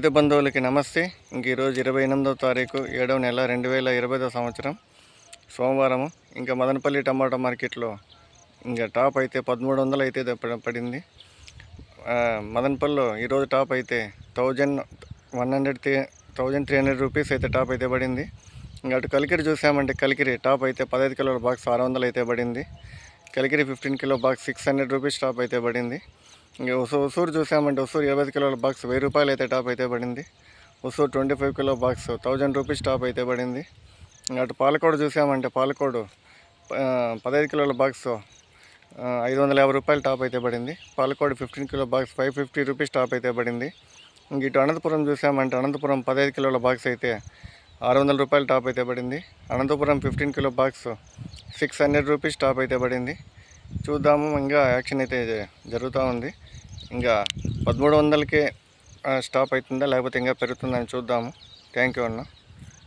రైతు బంధువులకి నమస్తే. ఇంక ఈరోజు ఇరవై ఎనిమిదవ తారీఖు ఏడవ నెల రెండు వేల ఇరవైదో సంవత్సరం సోమవారము. ఇంకా మదనపల్లి టమాటా మార్కెట్లో ఇంకా టాప్ అయితే పదమూడు వందలు అయితే పడింది. మదనపల్లిలో ఈరోజు టాప్ అయితే thousand one hundred three thousand three hundred rupees అయితే టాప్ అయితే పడింది. ఇంకా అటు కలికిరి చూసామంటే కలికిరి టాప్ అయితే పదహైదు కిలోల బాక్స్ ఆరు వందలు అయితే పడింది. Kalikiri fifteen kilo box six hundred rupees top అయితే పడింది. ఇంకా ఉసు ఉసూరు చూసామంటే ఉసూరు ఇరవై కిలోల బాక్స్ వెయ్యి రూపాయలు అయితే టాప్ అయితే పడింది. Usuru twenty five kilo box thousand rupees top అయితే పడింది. ఇంకా అటు పాలకోడు చూసామంటే పాలకోడు పదహైదు కిలోల బాక్స్ ఐదు వందల యాభై రూపాయలు టాప్ అయితే పడింది. Palakodu fifteen kilo box five fifty rupees top అయితే పడింది. ఇంక ఇటు అనంతపురం చూసామంటే అనంతపురం పదహైదు కిలోల బాక్స్ అయితే ఆరు వందల రూపాయలు టాప్ అయితే పడింది. Anantapuram fifteen kilo box six hundred rupees top అయితే పడింది. చూద్దాము. ఇంకా యాక్షన్ అయితే జరుగుతూ ఉంది. ఇంకా పదమూడు వందలకే స్టాప్ అవుతుందా? లేకపోతే ఇంకా పెరుగుతుందని చూద్దాము. థ్యాంక్ యూ అన్న.